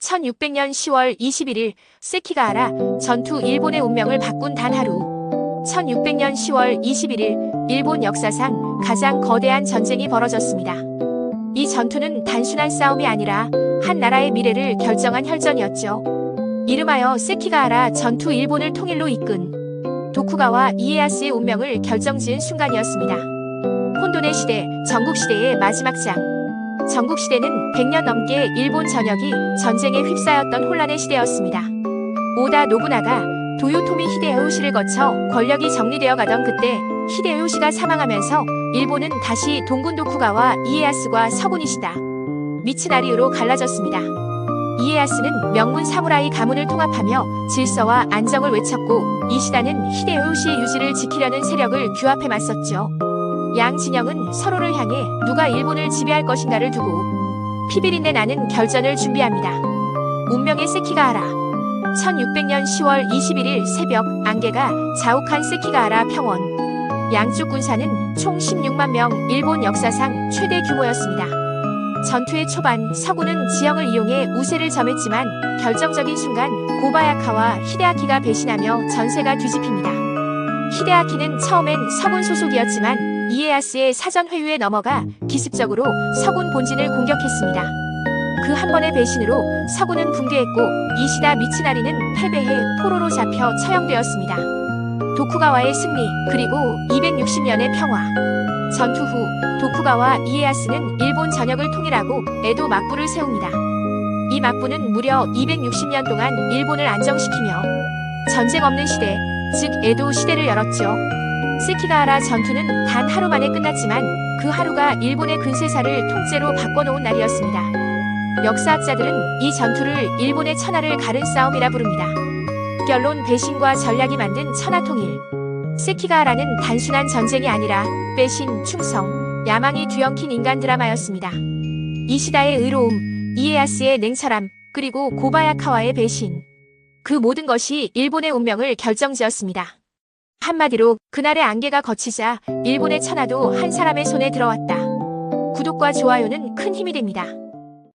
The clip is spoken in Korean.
1600년 10월 21일 세키가하라 전투 일본의 운명을 바꾼 단 하루. 1600년 10월 21일 일본 역사상 가장 거대한 전쟁이 벌어졌습니다. 이 전투는 단순한 싸움이 아니라 한 나라의 미래를 결정한 혈전이었죠. 이름하여 세키가하라 전투 일본을 통일로 이끈 도쿠가와 이에야스의 운명을 결정지은 순간이었습니다. 혼돈의 시대, 전국시대의 마지막 장. 전국시대는 100년 넘게 일본 전역이 전쟁에 휩싸였던 혼란의 시대였습니다. 오다 노부나가 도요토미 히데요 시를 거쳐 권력이 정리되어 가던 그때 히데요 시가 사망하면서 일본은 다시 동군 도쿠가와 이에야스과 서군이시다. 미츠나리우로 갈라졌습니다. 이에야스는 명문 사무라이 가문을 통합하며 질서와 안정을 외쳤고 이시다는 히데요 시의 유지를 지키려는 세력을 규합해 맞섰죠. 양 진영은 서로를 향해 누가 일본을 지배할 것인가를 두고 피비린내 나는 결전을 준비합니다. 운명의 세키가하라 1600년 10월 21일 새벽 안개가 자욱한 세키가하라 평원 양쪽 군사는 총 16만 명 일본 역사상 최대 규모였습니다. 전투의 초반 서구는 지형을 이용해 우세를 점했지만 결정적인 순간 고바야카와 히데아키가 배신하며 전세가 뒤집힙니다. 히데아키는 처음엔 서군 소속이었지만 이에야스의 사전 회유에 넘어가 기습적으로 서군 본진을 공격했습니다. 그 한 번의 배신으로 서군은 붕괴했고 이시다 미츠나리는 패배해 포로로 잡혀 처형되었습니다. 도쿠가와의 승리 그리고 260년의 평화. 전투 후 도쿠가와 이에야스는 일본 전역을 통일하고 에도 막부를 세웁니다. 이 막부는 무려 260년 동안 일본을 안정시키며 전쟁 없는 시대, 즉 에도 시대를 열었죠. 세키가하라 전투는 단 하루 만에 끝났지만 그 하루가 일본의 근세사를 통째로 바꿔놓은 날이었습니다. 역사학자들은 이 전투를 일본의 천하를 가른 싸움이라 부릅니다. 결론 배신과 전략이 만든 천하통일. 세키가하라는 단순한 전쟁이 아니라 배신, 충성, 야망이 뒤엉킨 인간 드라마였습니다. 이시다의 의로움, 이에야스의 냉철함, 그리고 고바야카와의 배신. 그 모든 것이 일본의 운명을 결정지었습니다. 한마디로 그날의 안개가 걷히자 일본의 천하도 한 사람의 손에 들어왔다. 구독과 좋아요는 큰 힘이 됩니다.